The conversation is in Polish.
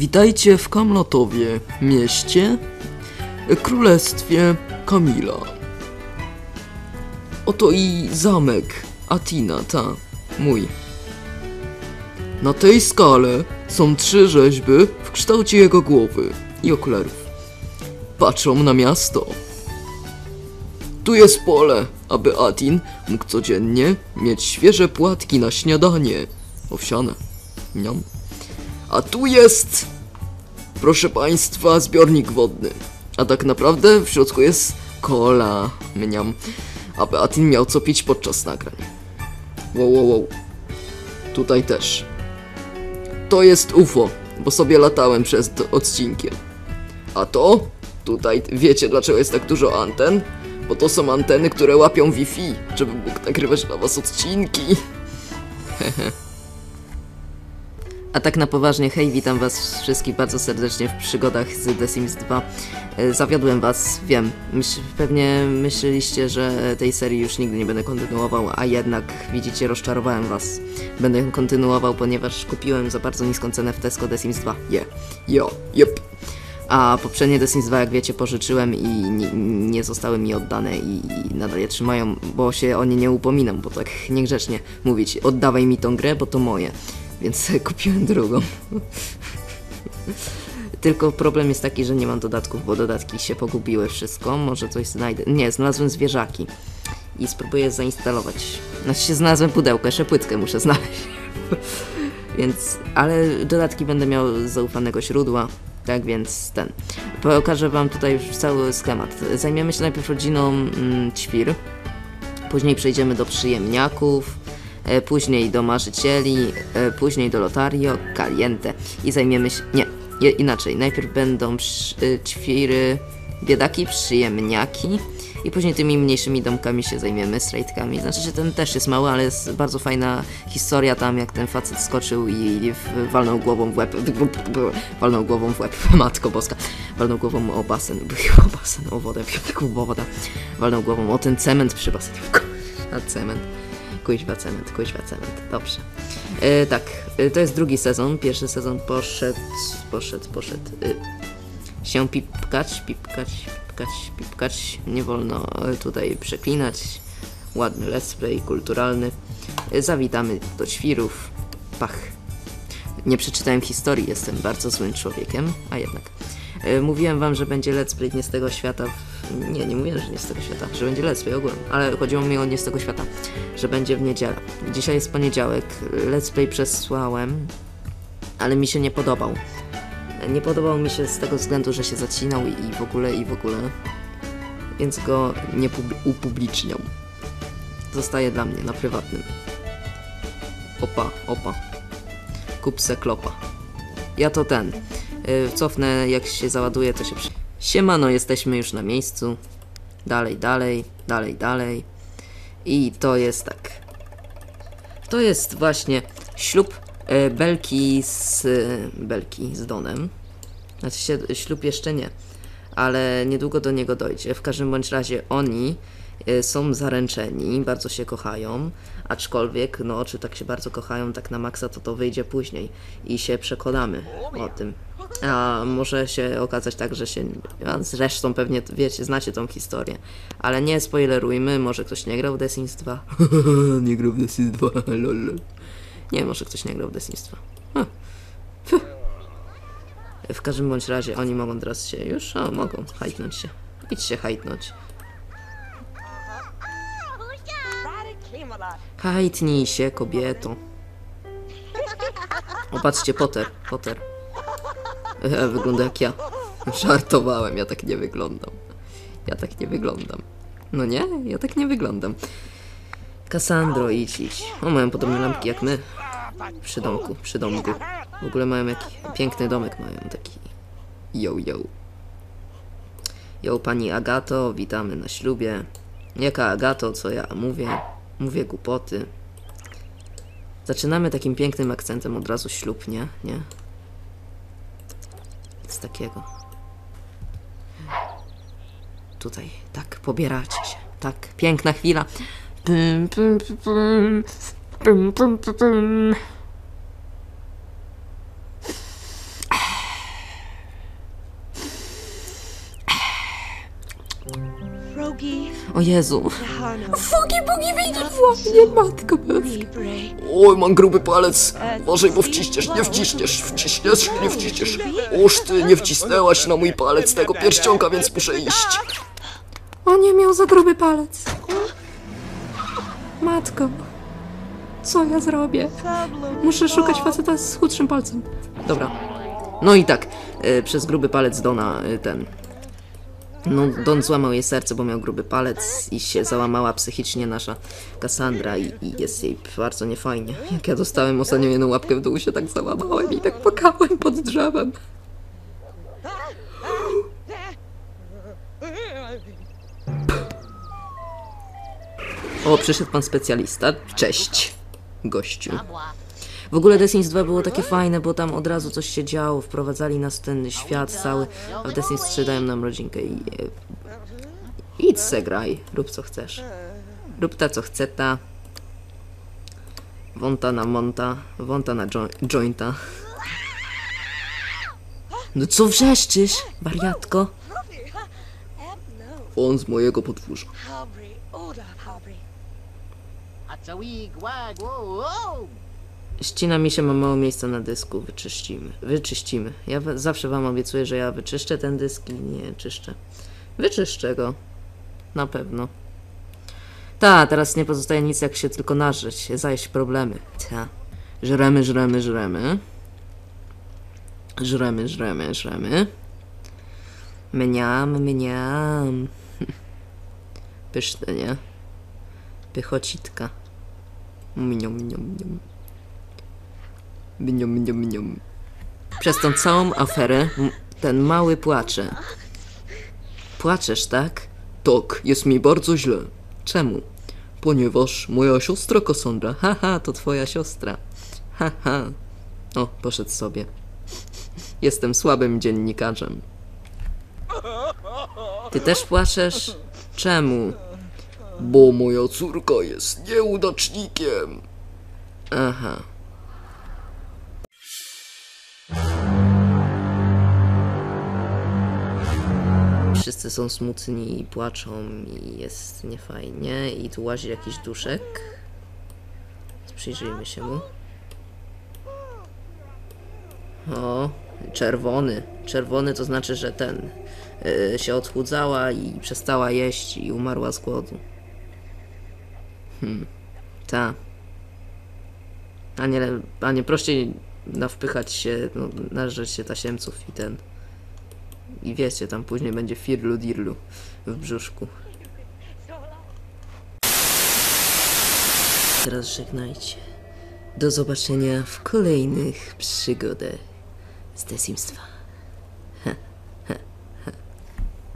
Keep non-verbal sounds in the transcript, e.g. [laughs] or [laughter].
Witajcie w Kamlotowie, mieście, królestwie Kamila. Oto i zamek Atina, ta, mój. Na tej skale są trzy rzeźby w kształcie jego głowy i okularów. Patrzą na miasto. Tu jest pole, aby Atin mógł codziennie mieć świeże płatki na śniadanie. Owsiane. Niam. A tu jest, proszę państwa, zbiornik wodny. A tak naprawdę w środku jest kola. Mniam. Aby Atin miał co pić podczas nagrań. Wow, wow, wow. Tutaj też. To jest UFO, bo sobie latałem przed odcinkiem. A to? Tutaj wiecie dlaczego jest tak dużo anten? Bo to są anteny, które łapią Wi-Fi, żeby mógł nagrywać dla was odcinki. [laughs] A tak na poważnie, hej, witam was wszystkich bardzo serdecznie w przygodach z The Sims 2. E, Zawiodłem was, wiem. Myśl, pewnie myśleliście, że tej serii już nigdy nie będę kontynuował, a jednak, widzicie, rozczarowałem was. Będę ją kontynuował, ponieważ kupiłem za bardzo niską cenę w Tesco The Sims 2. Je, jo, jep. A poprzednie The Sims 2, jak wiecie, pożyczyłem i nie, nie zostały mi oddane i, i nadal je trzymają, bo się o nie nie upominam, bo tak niegrzecznie mówić, oddawaj mi tą grę, bo to moje. Więc [laughs] kupiłem drugą. Tylko problem jest taki, że nie mam dodatków, bo dodatki się pogubiły wszystko. Może coś znajdę. Nie, znalazłem zwierzaki. I spróbuję zainstalować. Znaczy się znalazłem pudełko, jeszcze płytkę muszę znaleźć. [laughs] więc, ale dodatki będę miał z zaufanego źródła. Tak więc ten. Pokażę wam tutaj już cały schemat. Zajmiemy się najpierw rodziną mm, ćwir. Później przejdziemy do przyjemniaków, później do marzycieli, e, później do lotario, caliente i zajmiemy się... Nie, inaczej. Najpierw będą e, ćwiry, biedaki, przyjemniaki i później tymi mniejszymi domkami się zajmiemy, strajtkami. Znaczy, że ten też jest mały, ale jest bardzo fajna historia tam, jak ten facet skoczył i walnął głową w łeb, [laughs] walnął głową w łeb, [laughs] matko boska, walnął głową o basen, [laughs] o basen, o wodę, taką wodę, walnął głową o ten cement przy basenie, a cement. Kuźwa cement, kuźwa cement. Dobrze. E, tak, e, to jest drugi sezon. Pierwszy sezon poszedł, poszedł, poszedł. E, się pipkać, pipkać, pipkać, pipkać. Nie wolno e, tutaj przeklinać. Ładny let's play, kulturalny. E, zawitamy do świrów. Pach. Nie przeczytałem historii, jestem bardzo złym człowiekiem, a jednak. E, Mówiłem wam, że będzie let's play nie z tego świata. W... Nie, nie mówiłem, że nie z tego świata, że będzie let's play ogólnie, ale chodziło mi o nie z tego świata, że będzie w niedzielę. Dzisiaj jest poniedziałek, let's play przesłałem, ale mi się nie podobał. Nie podobał mi się z tego względu, że się zacinał i w ogóle, i w ogóle. Więc go nie pub- upubliczniam. Zostaje dla mnie na prywatnym. Opa, opa. Kup se klopa. Ja to ten. Y, cofnę, jak się załaduje, to się przy... Siemano, jesteśmy już na miejscu. Dalej, dalej, dalej, dalej. I to jest tak. To jest właśnie ślub e, Belki z e, Belki z Donem. Znaczy się ślub jeszcze nie, ale niedługo do niego dojdzie. W każdym bądź razie oni e, są zaręczeni, bardzo się kochają, aczkolwiek, no, czy tak się bardzo kochają, tak na maksa, to to wyjdzie później i się przekonamy o tym. A może się okazać tak, że się. Zresztą pewnie wiecie, znacie tą historię. Ale nie spoilerujmy, może ktoś nie grał w The Sims 2. nie grał w The Sims 2, lol. Nie, może ktoś nie grał w The Sims 2. W każdym bądź razie oni mogą teraz się już. O, mogą hajtnąć się. Idź się hajtnąć. Hajtnij się, kobieto. O, patrzcie, Potter, Potter. E, wygląda jak ja. Żartowałem, ja tak nie wyglądam. Ja tak nie wyglądam. No nie, ja tak nie wyglądam. Kassandro, idź, idź. O, mają podobne lampki jak my. Przy domku, przy domku. W ogóle mają jaki piękny domek, mają taki. Yo, yo. Yo, pani Agato, witamy na ślubie. Jaka Agato, co ja mówię? Mówię głupoty. Zaczynamy takim pięknym akcentem od razu ślub, nie? Nie? Nic takiego. Tutaj, tak, pobieracie się. Tak, piękna chwila. Pym, pym, pym, pym. Bum, bum, bum, bum. O Jezu. Fugi, bogi, wyjdą właśnie, matko boska. Oj, mam gruby palec. Uważaj, bo wciśniesz, nie wciśniesz, wciśniesz, nie wciśniesz. Uż ty, nie wcisnęłaś na mój palec tego pierścionka, więc muszę iść. O nie, miał za gruby palec. Matko. Co ja zrobię? Muszę szukać faceta z chudszym palcem. Dobra. No i tak, e, przez gruby palec Dona e, ten. No, Don złamał jej serce, bo miał gruby palec i się załamała psychicznie nasza Cassandra i, i jest jej bardzo niefajnie. Jak ja dostałem ostatnio jedną łapkę w dół, się tak załamałem i tak płakałem pod drzewem. O, przyszedł pan specjalista. Cześć, gościu. W ogóle Sims 2 było takie fajne, bo tam od razu coś się działo, wprowadzali nas w ten świat cały, a w Sims 3 dają nam rodzinkę i... E, idź se graj, rób co chcesz. Rób ta co chce ta. Wąta na monta, wąta na jo jointa. No co wrzeszczysz, wariatko? On z mojego podwórza. Ścina mi się, ma mało miejsca na dysku, wyczyścimy. Wyczyścimy. Ja zawsze wam obiecuję, że ja wyczyszczę ten dysk i nie czyszczę. Wyczyszczę go. Na pewno. Ta, teraz nie pozostaje nic jak się tylko nażyć, zajść problemy. Ta. Żremy, żremy, żremy. Żremy, żremy, żremy. Mniam, mniam. [laughs] Pyszne, nie? Pychocitka. Mniam, mniam, mniam. Mniam, mniam, mniam. Przez tą całą aferę ten mały płacze. Płaczesz, tak? Tak, jest mi bardzo źle, Czemu? ponieważ moja siostra Cassandra, haha, to twoja siostra. Haha. O, poszedł sobie. Jestem słabym dziennikarzem. Ty też płaczesz? Czemu? Bo moja córka jest nieudacznikiem. Aha. Wszyscy są smutni i płaczą i jest niefajnie i tu łazi jakiś duszek. Przyjrzyjmy się mu. O, czerwony. Czerwony to znaczy, że ten y, się odchudzała i przestała jeść i umarła z głodu. Hmm. Ta. A nie, a nie prościej nawpychać się, no, nażreć się tasiemców i ten. I wiecie, tam później będzie firlu dirlu w brzuszku. Teraz żegnajcie. Do zobaczenia w kolejnych przygodach z The Sims 2.